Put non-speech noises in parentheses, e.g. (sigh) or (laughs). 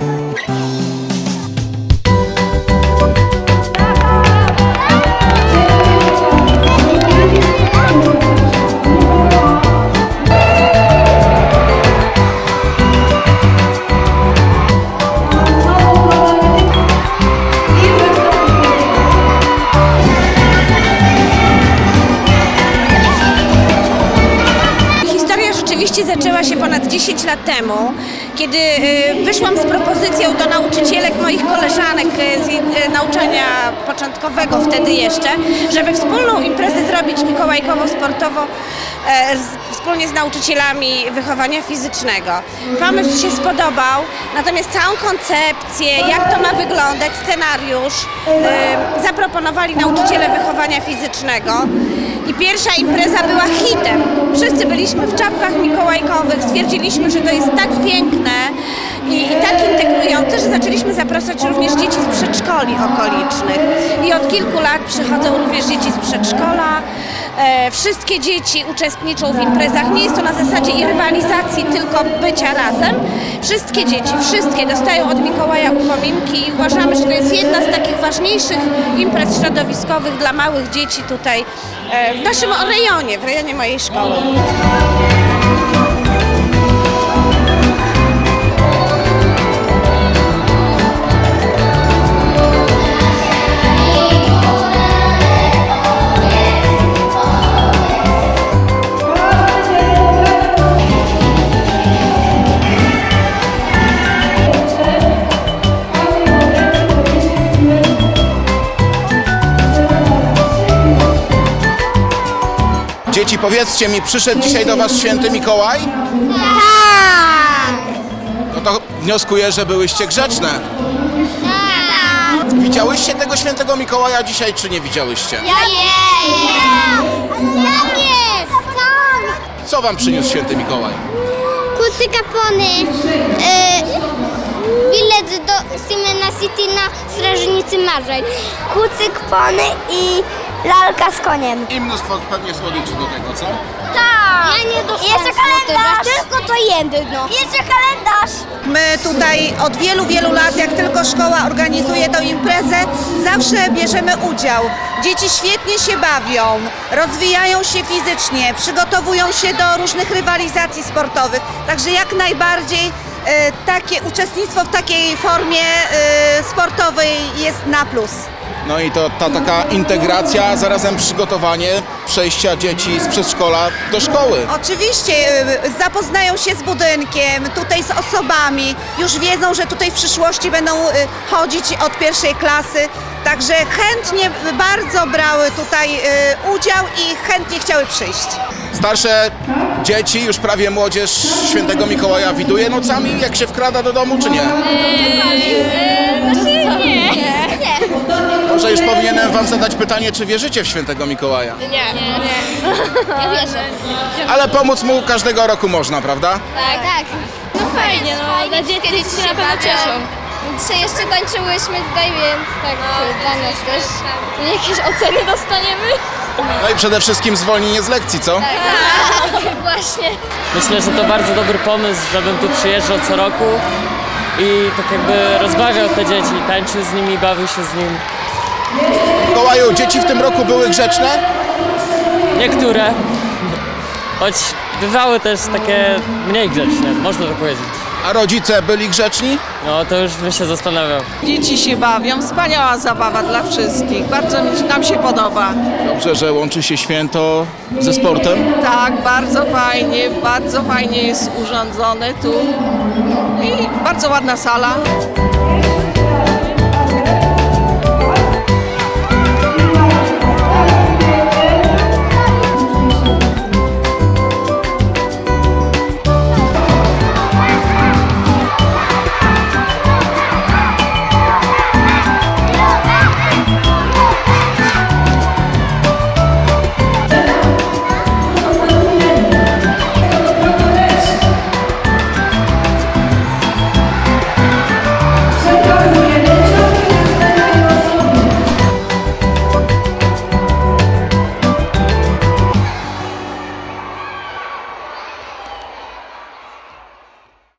嗯嗯 zaczęła się ponad 10 lat temu, kiedy y, wyszłam z propozycją do nauczycielek moich koleżanek y, z y, nauczania początkowego wtedy jeszcze, żeby wspólną imprezę zrobić mikołajkowo-sportowo e, z, wspólnie z nauczycielami wychowania fizycznego. Pomysł się spodobał, natomiast całą koncepcję, jak to ma wyglądać, scenariusz zaproponowali nauczyciele wychowania fizycznego. I pierwsza impreza była hitem. Wszyscy byliśmy w czapkach mikołajkowych, stwierdziliśmy, że to jest tak piękne i, i tak integrujące, że zaczęliśmy zapraszać również dzieci z przedszkoli okolicznych. I od kilku lat przychodzą również dzieci z przedszkola. E, wszystkie dzieci uczestniczą w imprezach. Nie jest to na zasadzie rywalizacji, tylko bycia razem. Wszystkie dzieci, wszystkie dostają od Mikołaja upominki i uważamy, że to jest jedna z takich ważniejszych imprez środowiskowych dla małych dzieci tutaj e, w naszym rejonie, w rejonie mojej szkoły. Dzieci, powiedzcie mi, przyszedł dzisiaj do was święty Mikołaj? Tak! No to wnioskuję, że byłyście grzeczne. Tak! Widziałyście tego świętego Mikołaja dzisiaj, czy nie widziałyście? Ja nie! Jest! Tam! Co wam przyniósł święty Mikołaj? Kucy kapony. Y, bilet do Simena City na Strażnicy Marzeń. Kucyk pony i lalka z koniem. I mnóstwo pewnie słodyczy do tego, co? Tak! Ja nie dostałem Jeszcze kalendarz! Tylko to jedno. Jeszcze kalendarz! My tutaj od wielu, wielu lat, jak tylko szkoła organizuje tę imprezę, zawsze bierzemy udział. Dzieci świetnie się bawią, rozwijają się fizycznie, przygotowują się do różnych rywalizacji sportowych. Także jak najbardziej e, takie uczestnictwo w takiej formie e, sportowej jest na plus. No i to ta taka integracja, zarazem przygotowanie przejścia dzieci z przedszkola do szkoły. Oczywiście e, zapoznają się z budynkiem, tutaj z osobami, już wiedzą, że tutaj w przyszłości będą e, chodzić od pierwszej klasy. Także chętnie bardzo brały tutaj udział i chętnie chciały przyjść. Starsze dzieci, już prawie młodzież świętego Mikołaja widuje nocami, jak się wkrada do domu, czy nie? Może już powinienem wam zadać pytanie, czy wierzycie w świętego Mikołaja? Ja wierzę. Ale pomóc mu każdego roku można, prawda? Tak, tak. No fajnie, no dla dzieci się na pewno cieszą. Dzisiaj jeszcze tańczyłyśmy tutaj, więc tak dla nas też jakieś oceny dostaniemy. No i przede wszystkim zwolnienie z lekcji, co? Tak, (laughs) właśnie. Myślę, że to bardzo dobry pomysł, żebym tu przyjeżdżał co roku i tak jakby rozbawiał te dzieci, tańczył z nimi, bawił się z nimi. Mikołaju, dzieci w tym roku były grzeczne? Niektóre, choć bywały też takie mniej grzeczne, można to powiedzieć. A rodzice byli grzeczni? No to już bym się zastanawiał. Dzieci się bawią, wspaniała zabawa dla wszystkich. Bardzo mi- nam się podoba. Dobrze, że łączy się święto ze sportem. Tak, bardzo fajnie, bardzo fajnie jest urządzone tu. I bardzo ładna sala.